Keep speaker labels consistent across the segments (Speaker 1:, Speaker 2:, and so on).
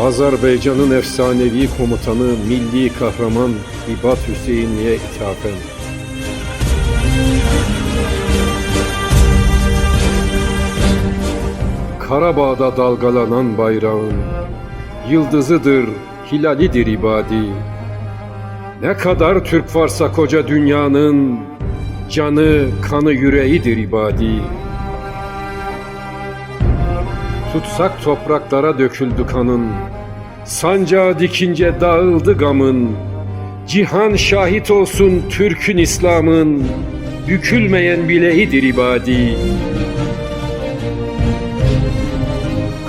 Speaker 1: Azerbaycan'ın efsanevi komutanı milli kahraman İbat Hüseyinli'ye ithafen. Karabağ'da dalgalanan bayrağın yıldızıdır, hilalidir ibadi. Ne kadar Türk varsa koca dünyanın canı, kanı, yüreğidir ibadi. Tutsak topraklara döküldü kanın, sancağı dikince dağıldı gamın. Cihan şahit olsun Türk'ün İslam'ın, bükülmeyen bileğidir ibadi.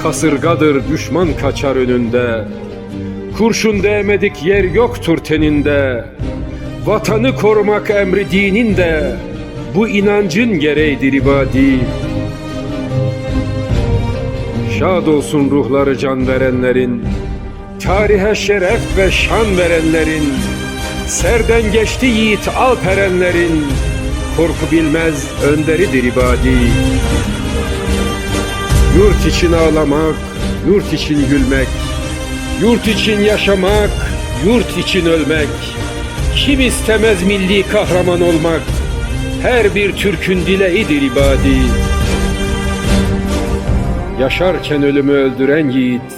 Speaker 1: Kasırgadır düşman kaçar önünde, kurşun değmedik yer yoktur teninde. Vatanı korumak emri dininde, bu inancın gereğidir ibadi. Şad olsun ruhları can verenlerin, tarihe şeref ve şan verenlerin, serden geçti yiğit alperenlerin, korku bilmez önderidir ibadi. Yurt için ağlamak, yurt için gülmek, yurt için yaşamak, yurt için ölmek. Kim istemez milli kahraman olmak? Her bir Türk'ün dileğidir ibadi. Yaşarken ölümü öldüren yiğit,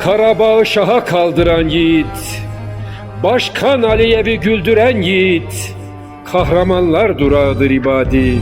Speaker 1: Karabağ'ı şaha kaldıran yiğit, Başkan Aliyev'i güldüren yiğit, Kahramanlar durağıdır ibadi.